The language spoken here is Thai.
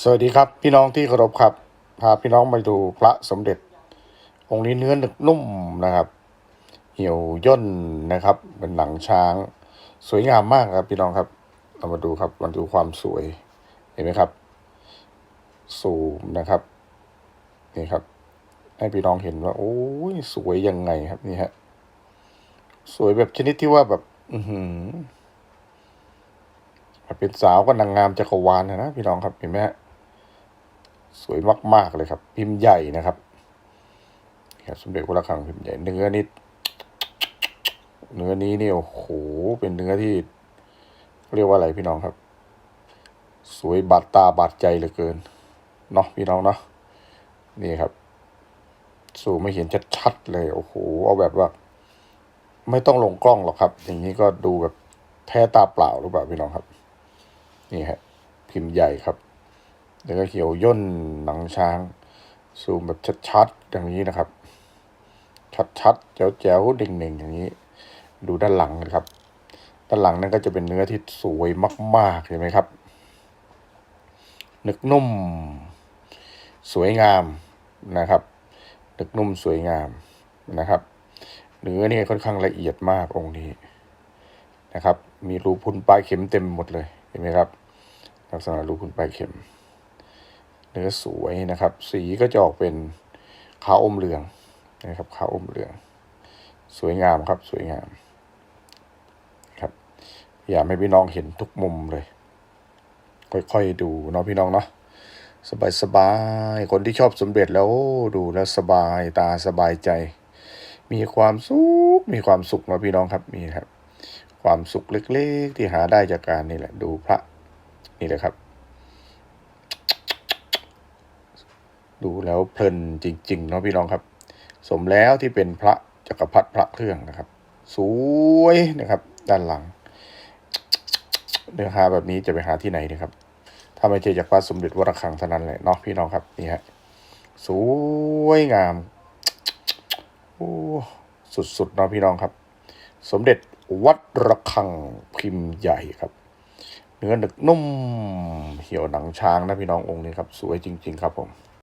สวัสดีครับ พี่น้องที่เคารพครับพาพี่น้องมาดูพระสมเด็จ องค์นี้เนื้อหนึกนุ่มนะครับ เหี่ยวย่นนะครับเป็นหนังช้าง สวยงามมากครับ พี่น้องครับเรามาดูครับมาดูความสวยเห็นไหมครับสูมนะครับนี่ครับ ให้พี่น้องเห็นว่า โอ้ยสวยยังไงครับนี่ฮะสวยแบบชนิดที่ว่าแบบ อือหือเป็นสาวก็นางงามจักรวาลนะนะพี่น้องครับเห็นไหมฮะ สวยมาก ๆ เลยครับ พิมพ์ใหญ่นะครับครับสมเด็จพระระฆังพิมพ์ใหญ่เนื้อนี่เนื้อนี้เนี่ยโอ้โหเป็นเนื้อที่เรียกว่าอะไรพี่น้องครับ สวยบาดตาบาดใจเหลือเกินเนาะพี่น้องเนาะนี่ครับ สูไม่เห็นชัดๆเลยโอ้โหเอาแบบว่า ไม่ต้องลงกล้องหรอกครับ อย่างนี้ก็ดูแบบแท้ตาเปล่าหรือเปล่าพี่น้องครับ นี่ฮะพิมพ์ใหญ่ครับ แล้วก็เหี่ยวย่นหนังช้าง ซูมแบบชัดๆอย่างนี้นะครับ ชัดๆแจ๋วๆเด่งๆอย่างนี้ ดูด้านหลังนะครับ ด้านหลังนั่นก็จะเป็นเนื้อที่สวยมากๆเห็นไหมครับนึกนุ่ม สวยงามนะครับนึกนุ่มสวยงามนะครับ เนื้อนี่ค่อนข้างละเอียดมากองค์นี้นะครับ มีรูพุนปลายเข็มเต็มหมดเลยเห็นไหมครับ ลักษณะรูพุนปลายเข็ม เนื้อสวยนะครับ สีก็จะออกเป็นขาวอมเหลืองนะครับขาวอมเหลือง สวยงามครับสวยงามครับอยากให้พี่น้องเห็นทุกมุมเลย ค่อยๆดูเนาะพี่น้องเนาะสบายๆคนที่ชอบสมเด็จแล้วดูแล้วสบายตาสบายใจ มีความสุขมีความสุขนะพี่น้องครับมีครับ ความสุขเล็กๆที่หาได้จากการนี่แหละ ดูพระนี่แหละครับ ดูแล้วเพลินจริงๆเนาะพี่น้องครับ สมแล้วที่เป็นพระจักรพรรดิพระเครื่องนะครับ สวยนะครับ ด้านหลัง เนื้อหาแบบนี้จะไปหาที่ไหนนะครับ ถ้าไม่ใช่จากพระสมเด็จวรคังเท่านั้นแหละเนาะพี่น้องครับนี่ฮะสวยงามโอ้สุดๆเนาะพี่น้องครับ สมเด็จวัดระฆังพิมพ์ใหญ่ครับ เนื้อหนึกนุ่ม เหี่ยวหนังช้างนะพี่น้ององค์นี้ครับ สวยจริง ๆ ครับผม